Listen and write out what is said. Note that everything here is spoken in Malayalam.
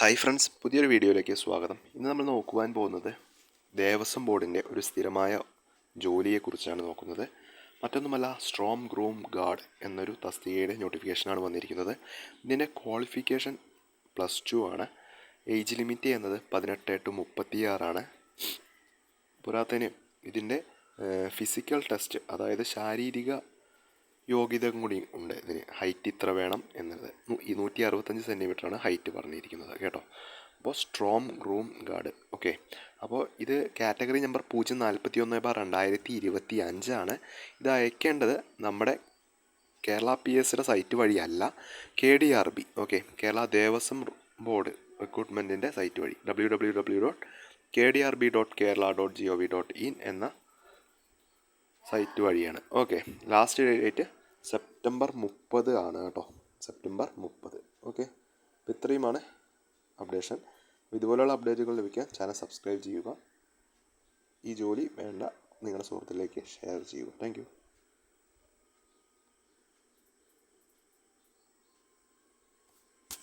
ഹായ് ഫ്രണ്ട്സ് പുതിയൊരു വീഡിയോയിലേക്ക് സ്വാഗതം. ഇന്ന് നമ്മൾ നോക്കുവാൻ പോകുന്നത് ദേവസ്വം ബോർഡിന്റെ ഒരു സ്ഥിരമായ ജോലിയെക്കുറിച്ചാണ് നോക്കുന്നത്. മറ്റൊന്നുമല്ല സ്ട്രോം ഗ്രൂം ഗാർഡ് എന്നൊരു തസ്തികയുടെ നോട്ടിഫിക്കേഷനാണ് വന്നിരിക്കുന്നത്. ഇതിന്റെ ക്വാളിഫിക്കേഷൻ പ്ലസ് ടു ആണ്. ഏജ് ലിമിറ്റ് എന്നത് പതിനെട്ട് ടു മുപ്പത്തിയാറാണ് പുരാത്തന് ഇതിന്റെ ഫിസിക്കൽ ടെസ്റ്റ് അതായത് ശാരീരിക യോഗ്യത കൂടി ഉണ്ട്. ഇതിന് ഹൈറ്റ് ഇത്ര വേണം എന്നത് ഈ നൂറ്റി അറുപത്തഞ്ച് സെന്റിമീറ്ററാണ് ഹൈറ്റ് പറഞ്ഞിരിക്കുന്നത് കേട്ടോ. അപ്പോൾ സ്ട്രോം റൂം ഗാർഡ് ഓക്കെ. അപ്പോൾ ഇത് കാറ്റഗറി നമ്പർ പൂജ്യം നാൽപ്പത്തി ഒന്ന് ബാർ രണ്ടായിരത്തി ഇരുപത്തി അഞ്ചാണ് ഇത് അയക്കേണ്ടത് നമ്മുടെ കേരള പി എസിയുടെ സൈറ്റ് വഴിയല്ല K D R B okay. Kerala Devaswom board റിക്രൂട്ട്മെന്റിന്റെ site വഴി W W W dot K D R B dot Kerala dot G O V dot in എന്ന സൈറ്റ് വഴിയാണ് ഓക്കെ. ലാസ്റ്റ് ഡേറ്റ് സെപ്റ്റംബർ മുപ്പത് ആണ് കേട്ടോ. സെപ്റ്റംബർ മുപ്പത്. ഓക്കെ അപ്പോൾ ഇത്രയുമാണ് അപ്ഡേഷൻ ഇതുപോലെയുള്ള അപ്ഡേറ്റുകൾ ലഭിക്കാൻ ചാനൽ സബ്സ്ക്രൈബ് ചെയ്യുക. ഈ ജോലി വേണ്ട നിങ്ങളുടെ സുഹൃത്തിലേക്ക് ഷെയർ ചെയ്യുക. താങ്ക്